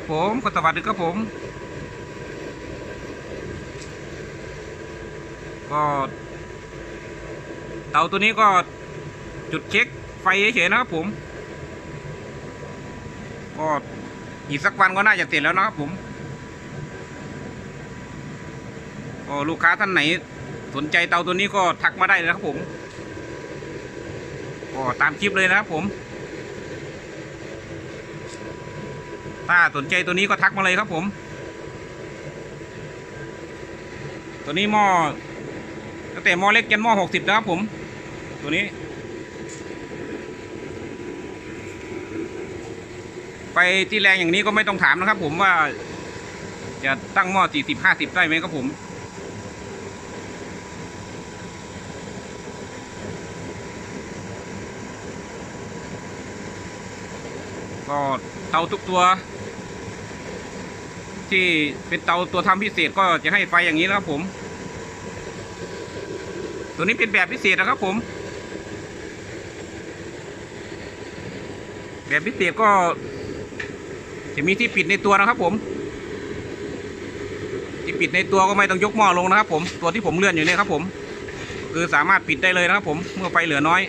ครับผมก็สวัสดีครับผม ก็เตาตัวนี้ก็จุดเช็คไฟเฉยๆนะครับผม ก็อีกสักวันก็น่าจะเสร็จแล้วนะครับผมก็ลูกค้าท่านไหนสนใจเตาตัวนี้ก็ทักมาได้เลยนะครับผม ก็ตามคลิปเลยนะครับผม ถ้าสนใจตัวนี้ก็ทักมาเลยครับผม ตัวนี้หม้อตั้งแต่หม้อเล็กยันหม้อหกสิบนะครับผม ตัวนี้ ไปที่แรงอย่างนี้ก็ไม่ต้องถามนะครับผมว่าจะตั้งหม้อสี่สิบห้าสิบได้ไหมครับผม ก็เตาทุกตัว ที่เป็นเตาตัวทำพิเศษก็จะให้ไฟอย่างนี้นะครับผม ตัวนี้เป็นแบบพิเศษนะครับผม แบบพิเศษก็ จะมีที่ปิดในตัวนะครับผม ที่ปิดในตัวก็ไม่ต้องยกหม้อลงนะครับผม ตัวที่ผมเลื่อนอยู่เนี่ยครับผม คือสามารถปิดได้เลยนะครับผมเมื่อไฟเหลือน้อย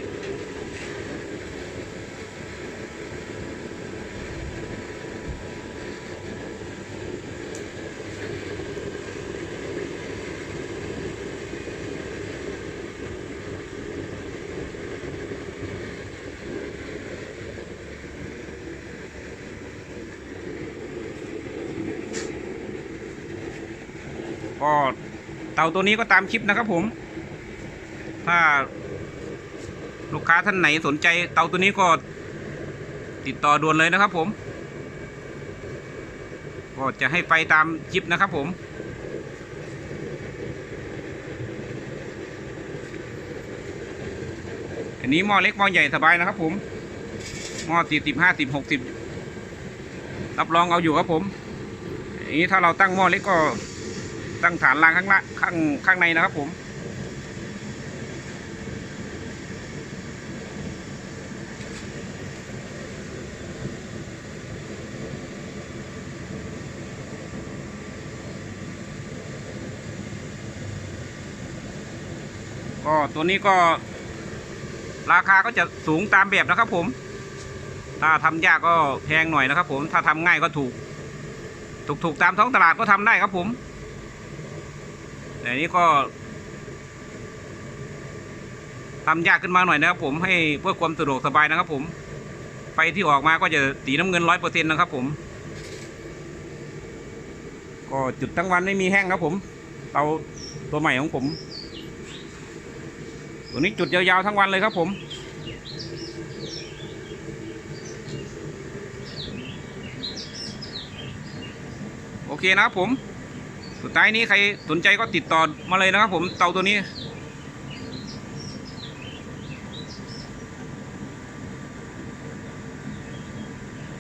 ก็เตาตัวนี้ก็ตามคลิปนะครับผม ถ้าลูกค้าท่านไหนสนใจเตาตัวนี้ก็ติดต่อด่วนเลยนะครับผม ก็จะให้ไฟตามคลิปนะครับผมอันนี้หม้อเล็กหม้อใหญ่สบายนะครับผมหม้อสี่สิบห้าสิบหกสิบรับรองเอาอยู่ครับผมอันนี้ถ้าเราตั้งหม้อเล็กก็ ตั้งฐานรางข้างละข้างข้างในนะครับผมก็ตัวนี้ก็ราคาก็จะสูงตามแบบนะครับผม ถ้าทำยากก็แพงหน่อยนะครับผม ถ้าทำง่ายก็ถูก ถูกๆตามท้องตลาดก็ทำได้ครับผม แต่นี้ก็ทำยากขึ้นมาหน่อยนะครับ ผมให้เพื่อความสะดวกสบายนะครับ ผม ไฟที่ออกมาก็จะสีน้ำเงินร้อยเปอร์เซ็นต์นะครับ ผม ก็จุดทั้งวันไม่มีแห้งครับ ผมเตาตัวใหม่ของผมตัวนี้จุดยาวๆทั้งวันเลยครับ ผมโอเคนะครับผม สุดท้ายนี้ใครสนใจก็ติดต่อมาเลยนะครับผมเตาตัวนี้